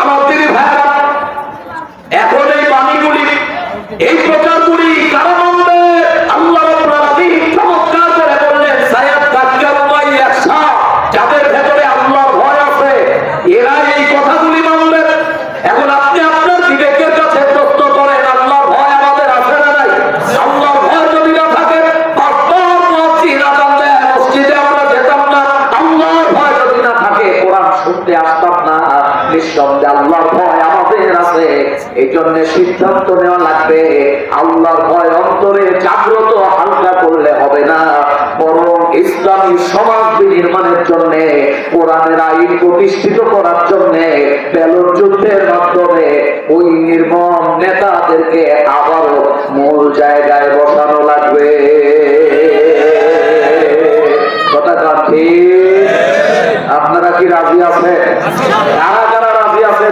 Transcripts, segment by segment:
আমার তিনি ভাই এখন এই বাণীগুলি এই প্রচারগুলি সিদ্ধান্ত নেওয়া লাগবে। আল্লাহর ভয় অন্তরে জাগ্রত হালকা করলে হবে না। বরং ইসলামী সমাজ কোরআনের আইন প্রতিষ্ঠিত করার জন্য ব্যালট যুদ্ধের মাধ্যমে ওই নির্মম নেতাদেরকে আবারও মূল জায়গায় বসানো লাগবে। কথা ঠিক? আপনারা কি রাজি আছেন?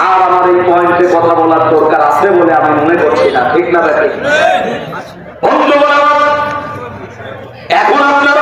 আর আমার এই পয়েন্টে কথা বলার দরকার আছে বলে আমি মনে করছি না, ঠিক না দেখি এখন আপনারা